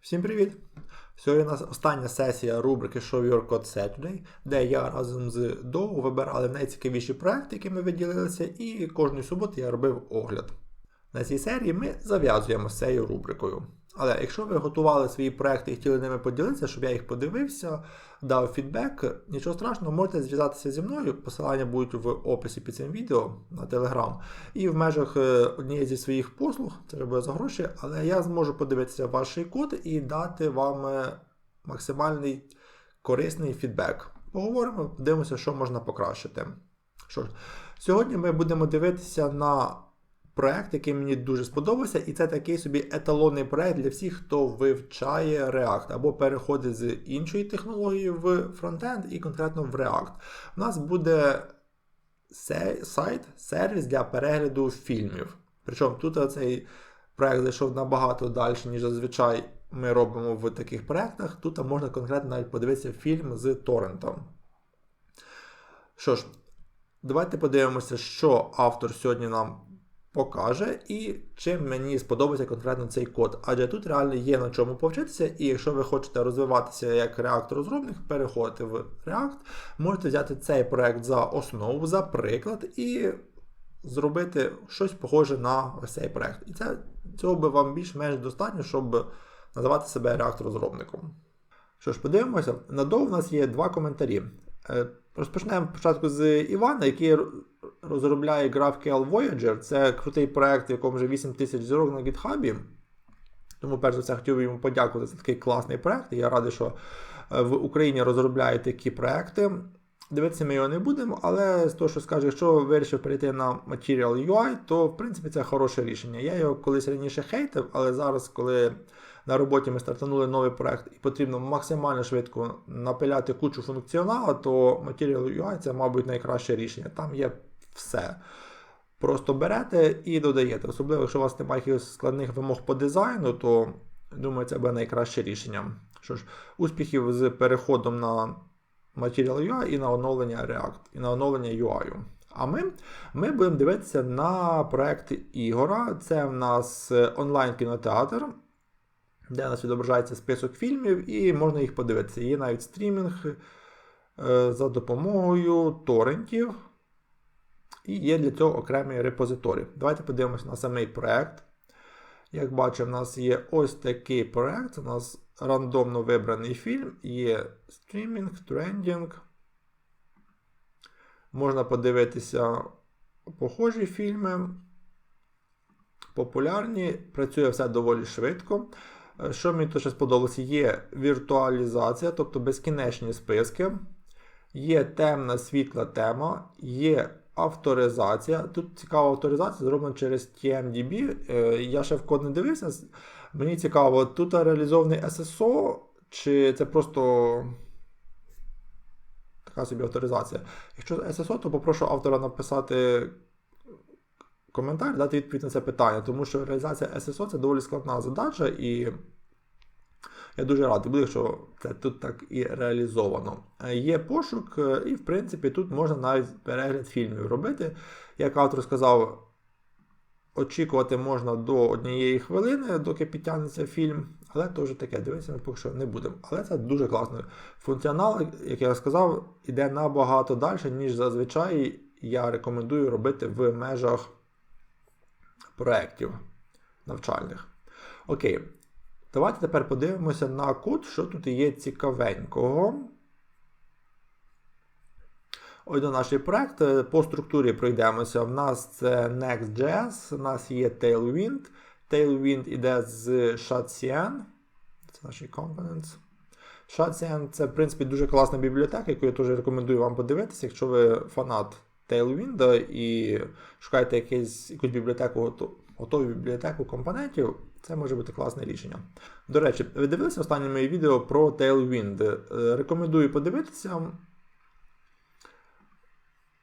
Всім привіт! Сьогодні у нас остання сесія рубрики Show Your Code Saturday, де я разом з Доу вибирали найцікавіші проекти, які ми виділилися, і кожної суботи я робив огляд. На цій серії ми зав'язуємо з цією рубрикою. Але якщо ви готували свої проекти і хотіли ними поділитися, щоб я їх подивився, дав фідбек, нічого страшного, можете зв'язатися зі мною. Посилання будуть в описі під цим відео на Telegram. І в межах е, однієї зі своїх послуг, це робить за гроші, але я зможу подивитися ваш код і дати вам е, максимальний корисний фідбек. Поговоримо, подивимося, що можна покращити. Що ж, Сьогодні ми будемо дивитися на проект, який мені дуже сподобався, і це такий собі еталонний проект для всіх, хто вивчає React або переходить з іншої технології в фронтенд і конкретно в React. У нас буде сайт, сервіс для перегляду фільмів. Причому тут цей проект зайшов набагато далі, ніж зазвичай ми робимо в таких проектах. Тут можна конкретно навіть подивитися фільм з торрентом. Що ж, давайте подивимося, що автор сьогодні нам покаже і чим мені сподобається конкретно цей код. Адже тут реально є на чому повчитися, і якщо ви хочете розвиватися як React-розробник, переходити в React, можете взяти цей проект за основу, за приклад, і зробити щось похоже на ось цей проект. І це цього би вам більш-менш достатньо, щоб називати себе React-розробником. Що ж, подивимося, надовго у нас є два коментарі. Е, розпочнемо спочатку з Івана, який розробляє GraphQL Voyager. Це крутий проект, в якому вже 8 тисяч зірок на GitHub. Тому, перш за все, хотів би йому подякувати за такий класний проект. Я радий, що е, в Україні розробляють такі проекти. Дивитися ми його не будемо, але з того, що скаже, якщо вирішив перейти на Material UI, то в принципі це хороше рішення. Я його колись раніше хейтив, але зараз, коли на роботі ми стартанули новий проект і потрібно максимально швидко напиляти кучу функціоналу, то Material UI це, мабуть, найкраще рішення. Там є все. Просто берете і додаєте. Особливо, якщо у вас немає якихось складних вимог по дизайну, то думаю, це буде найкраще рішення. Що ж, успіхів з переходом на Material UI і на оновлення React, і на оновлення UI. А ми ми будемо дивитися на проект Ігора. Це в нас онлайн-кінотеатр, де у нас відображається список фільмів, і можна їх подивитися. Є навіть стрімінг е, за допомогою торрентів. І є для цього окремий репозиторій. Давайте подивимося на самий проект. Як бачимо, у нас є ось такий проект. У нас рандомно вибраний фільм, є стрімінг, трендінг. Можна подивитися похожі фільми. Популярні, працює все доволі швидко. Що мені тут ще сподобалося, є віртуалізація, тобто безкінечні списки. Є темна світла тема, є авторизація. Тут цікава авторизація, зроблена через TMDB. Е, я ще в код не дивився. Мені цікаво, тут реалізований SSO, чи це просто така собі авторизація. Якщо SSO, то попрошу автора написати коментар, дати відповідь на це питання, тому що реалізація SSO це доволі складна задача, і я дуже радий буду, що це тут так і реалізовано. Е, є пошук, е, і, в принципі, тут можна навіть перегляд фільмів робити. Як автор сказав, очікувати можна до однієї хвилини, доки підтягнеться фільм. Але то вже таке, дивитися ми поки що не будемо. Але це дуже класно. Функціонал, як я сказав, йде набагато далі, ніж зазвичай я рекомендую робити в межах проєктів навчальних. Окей. Давайте тепер подивимося на код, що тут є цікавенького. Ось до наш проект. По структурі пройдемося. У нас це Next.js, у нас є Tailwind. Tailwind іде з Shadcn. Це наші components. Shadcn це, в принципі, дуже класна бібліотека, яку я теж рекомендую вам подивитися, якщо ви фанат Tailwind і шукаєте якусь бібліотеку, готову бібліотеку компонентів. Це може бути класне рішення. До речі, ви дивилися останнє моє відео про Tailwind. Е, рекомендую подивитися.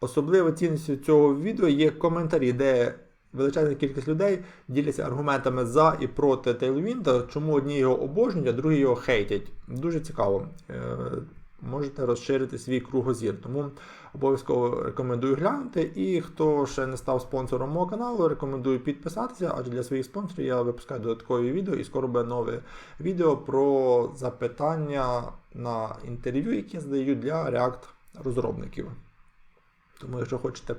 Особливо цінністю цього відео є коментарі, де величезна кількість людей діляться аргументами за і проти Tailwind, чому одні його обожнюють, а другі його хейтять. Дуже цікаво. Можете розширити свій кругозір. Тому обов'язково рекомендую глянути. І хто ще не став спонсором мого каналу, рекомендую підписатися, адже для своїх спонсорів я випускаю додаткові відео і скоро буде нове відео про запитання на інтерв'ю, які здаю для React розробників. Тому, якщо хочете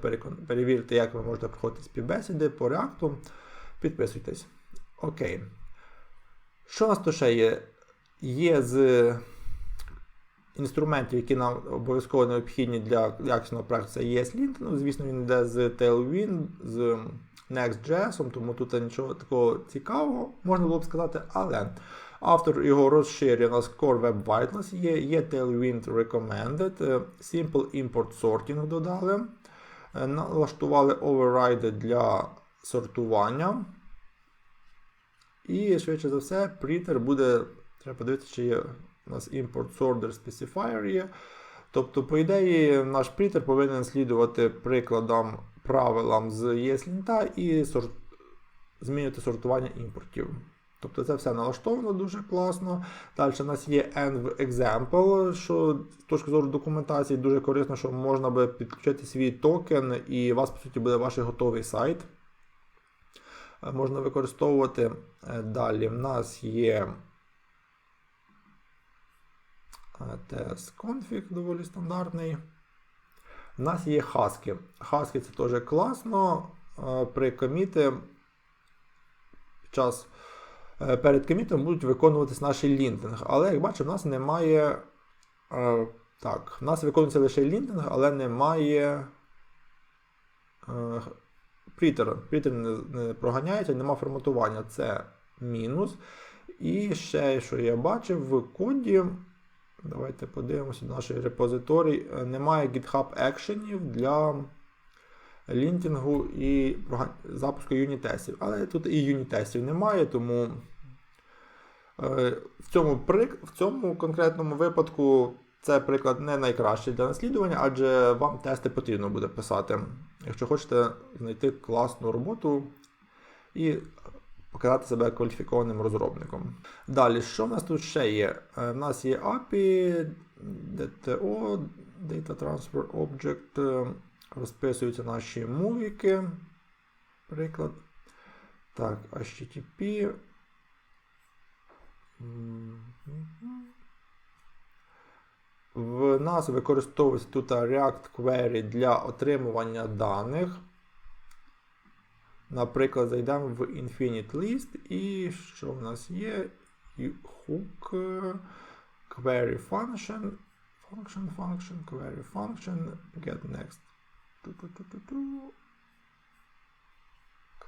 перевірити, як ви можете проходити співбесіди по React, підписуйтесь. Окей. Що у нас тут ще є? Є з інструментів, які нам обов'язково необхідні для якісного проекту, це ESLint. Ну, Звісно, він йде з Tailwind, з Next.js, тому тут нічого такого цікавого, можна було б сказати, але автор його розширює у нас Core Web Vitals є, є Tailwind Recommended, Simple Import Sorting додали, налаштували override для сортування. І, швидше за все, принтер буде. Треба подивитися, чи є у нас import sorter specifier є. Тобто, по ідеї, наш принтер повинен слідувати прикладам, правилам з ESLint і сорт... змінювати сортування імпортів. Тобто це все налаштовано дуже класно. Далі у нас є env example, що з точки зору документації дуже корисно, що можна би підключити свій токен, і у вас, по суті, буде ваш готовий сайт. Е, можна використовувати. Е, далі в нас є TS-config, доволі стандартний. У нас є хаски. Хаски це теж класно. Е, при коміті час перед комітом будуть виконуватись наші лінтинг. Але, як бачимо, в нас немає. Так, в нас виконується лише лінтинг, але немає Прітер Прітер не, не проганяється, нема форматування. Це мінус. І ще, що я бачив в коді. Давайте подивимося на наш репозиторій. Немає GitHub екшенів для лінтінгу і запуску юнітестів. Але тут і юнітестів немає, тому е, в цьому в цьому конкретному випадку це приклад не найкращий для наслідування, адже вам тести потрібно буде писати, якщо хочете знайти класну роботу і показати себе кваліфікованим розробником. Далі, що в нас тут ще є? Е, нас є API, DTO, Data Transfer Object, розписуються наші мувіки. Приклад. Так, HTTP. В нас використовується тут React Query для отримування даних. Наприклад, зайдемо в Infinite List і що в нас є? Hook Query Function. Function, function, query function, get next.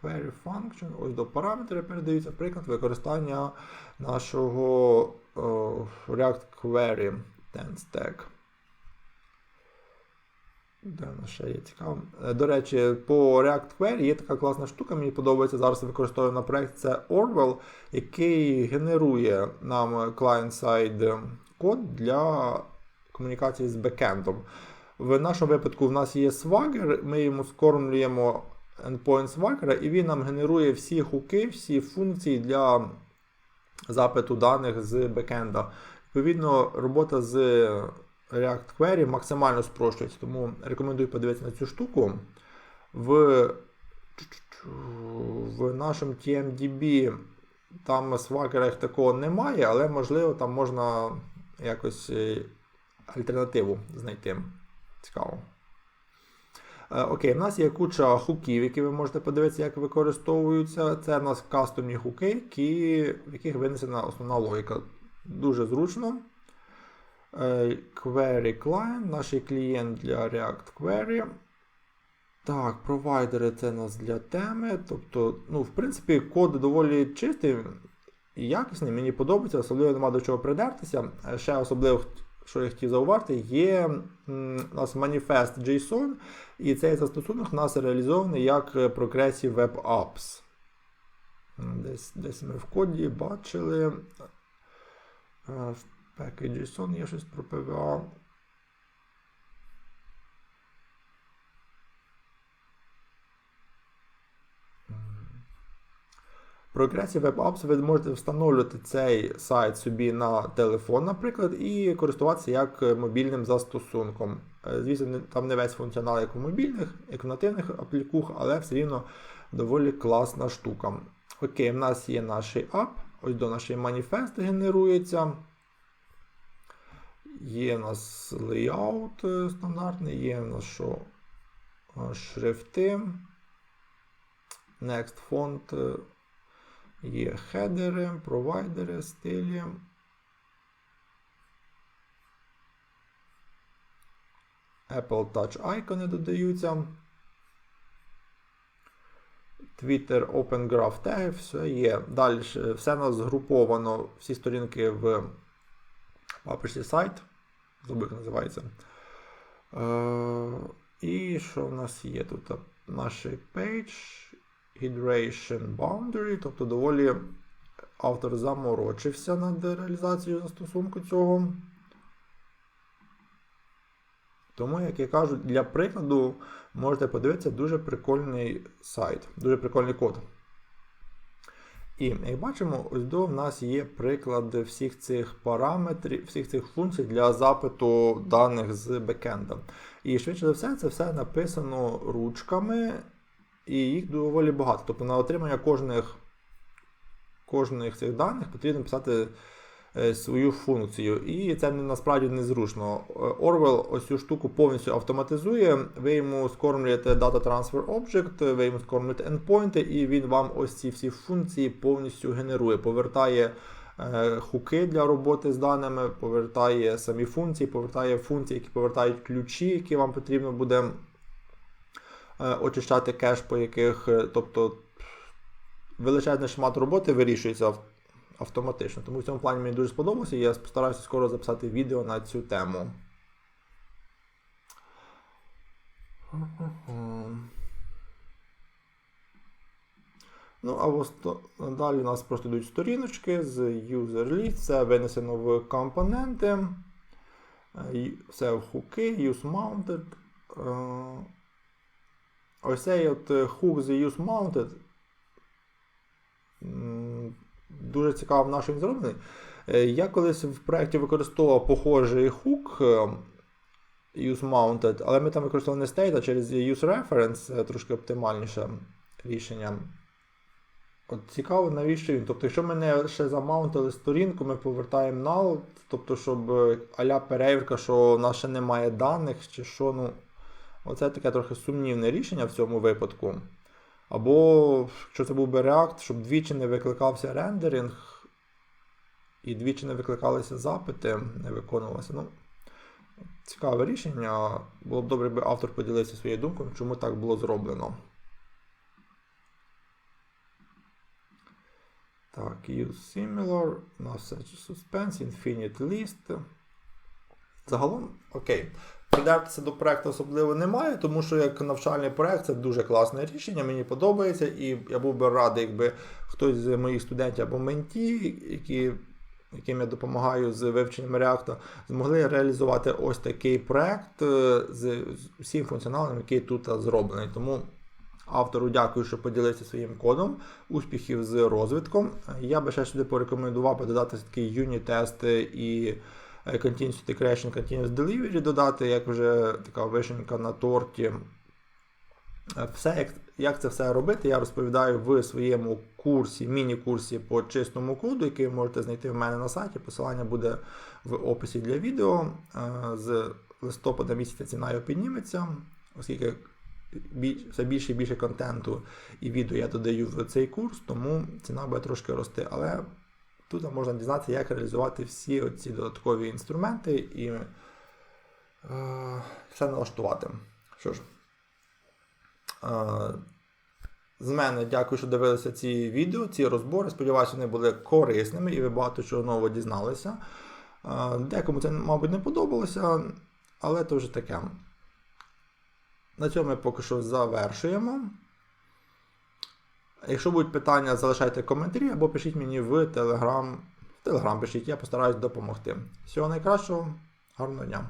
Query function. Ось до параметри передаються приклад використання нашого uh, React Query. TenStack. Де вона ще є цікаво. Е, до речі, по React Query є така класна штука, мені подобається. Зараз використовую на проєкт, це Orwell, який генерує нам client-side код для комунікації з бекендом. В нашому випадку в нас є Swagger, ми йому скормлюємо endpoint Swagger, і він нам генерує всі хуки, всі функції для запиту даних з бекенда. Відповідно, робота з React Query максимально спрощується, тому рекомендую подивитися на цю штуку. В в нашому TMDB там Swagger такого немає, але можливо там можна якось е, альтернативу знайти. Цікаво. Е, окей, в нас є куча хуків, які ви можете подивитися, як використовуються. Це в нас кастомні хуки, які, в яких винесена основна логіка. Дуже зручно. Е, query Client, наш клієнт для React Query. Так, провайдери це нас для теми. Тобто, ну, в принципі, код доволі чистий і якісний. Мені подобається, особливо нема до чого придертися. Е, ще особливо, що я хотів зауважити, є у нас Manifest JSON, і цей застосунок у нас реалізований як Progressive Web Apps. Десь, Десь ми в коді бачили. В Package.json є щось про PWA. прогресі Web Apps ви можете встановлювати цей сайт собі на телефон, наприклад, і користуватися як мобільним застосунком. Е, Звісно, там не весь функціонал, як у мобільних, як в нативних аплікух, але все рівно доволі класна штука. Окей, в нас є наш ап, ось до нашої маніфест генерується. Є в нас лейаут е, стандартний, є в нас що е, шрифти. Next фонд. е, Є хедери, провайдери, стилі. Apple Touch айкони додаються. Twitter Open Graph теги, все є. Далі все у нас згруповано, всі сторінки в папочці сайт. Забув, як називається. Е, і що в нас є тут? Наш page, hydration boundary, тобто доволі автор заморочився над реалізацією застосунку цього. Тому, як я кажу, для прикладу можете подивитися дуже прикольний сайт, дуже прикольний код. І як бачимо, ось до в нас є приклад всіх цих параметрів, всіх цих функцій для запиту даних з бекенда. І швидше за все, це все написано ручками, і їх доволі багато. Тобто на отримання кожних, кожних цих даних потрібно писати свою функцію. І це насправді незручно. Е, Orwell ось цю штуку повністю автоматизує. Ви йому скормлюєте Data Transfer Object, ви йому скормлюєте endpoint, і він вам ось ці всі функції повністю генерує, повертає. е, Хуки для роботи з даними, повертає самі функції, повертає функції, які повертають ключі, які вам потрібно буде е, очищати кеш, по яких, е, тобто величезний шмат роботи вирішується автоматично. Тому в цьому плані мені дуже сподобалося, і я постараюся скоро записати відео на цю тему. Ну, а осто- далі у нас просто йдуть сторіночки з user list, це винесено в компоненти, все в хуки, use mounted. Е, Ось цей от хук з use mounted. Дуже цікаво, на що він зроблений. Е, Я колись в проєкті використовував похожий хук е, use mounted, але ми там використовували не state, а через use reference, трошки оптимальніше рішення. От цікаво, навіщо він. Тобто, якщо ми не ще замаунтили сторінку, ми повертаємо null, тобто, щоб е, аля перевірка, що у нас ще немає даних, чи що, ну. Оце таке трохи сумнівне рішення в цьому випадку. Або, якщо це був би React, щоб двічі не викликався рендеринг, і двічі не викликалися запити, не виконувалося. Ну, цікаве рішення. Було б добре, би автор поділився своєю думкою, чому так було зроблено. Так, use similar, no such suspense, infinite list. Загалом, окей. Придертися до проекту особливо немає, тому що як навчальний проект це дуже класне рішення, мені подобається, і я був би радий, якби хтось з моїх студентів або менті, які, яким я допомагаю з вивченням React, змогли реалізувати ось такий проект е, з, усім функціоналом, який тут зроблений. Тому автору дякую, що поділився своїм кодом. Успіхів з розвитком. Я би ще сюди порекомендував би додати такий юніт-тести і е, Continuous Integration, Continuous Delivery додати, як вже така вишенька на торті. Е, Все, як, як це все робити, я розповідаю в своєму курсі, міні-курсі по чистому коду, який ви можете знайти в мене на сайті. Посилання буде в описі для відео. Е, З листопада місяця ціна його підніметься, оскільки все більше і більше контенту і відео я додаю в цей курс, тому ціна буде трошки рости. Але тут можна дізнатися, як реалізувати всі ці додаткові інструменти і е, все налаштувати. Що ж, е, з мене дякую, що дивилися ці відео, ці розбори. Сподіваюся, вони були корисними і ви багато чого нового дізналися. Е, Декому це, мабуть, не подобалося, але то вже таке. На цьому ми поки що завершуємо. Якщо будуть питання, залишайте коментарі або пишіть мені в Телеграм. В Телеграм пишіть, я постараюсь допомогти. Всього найкращого, гарного дня!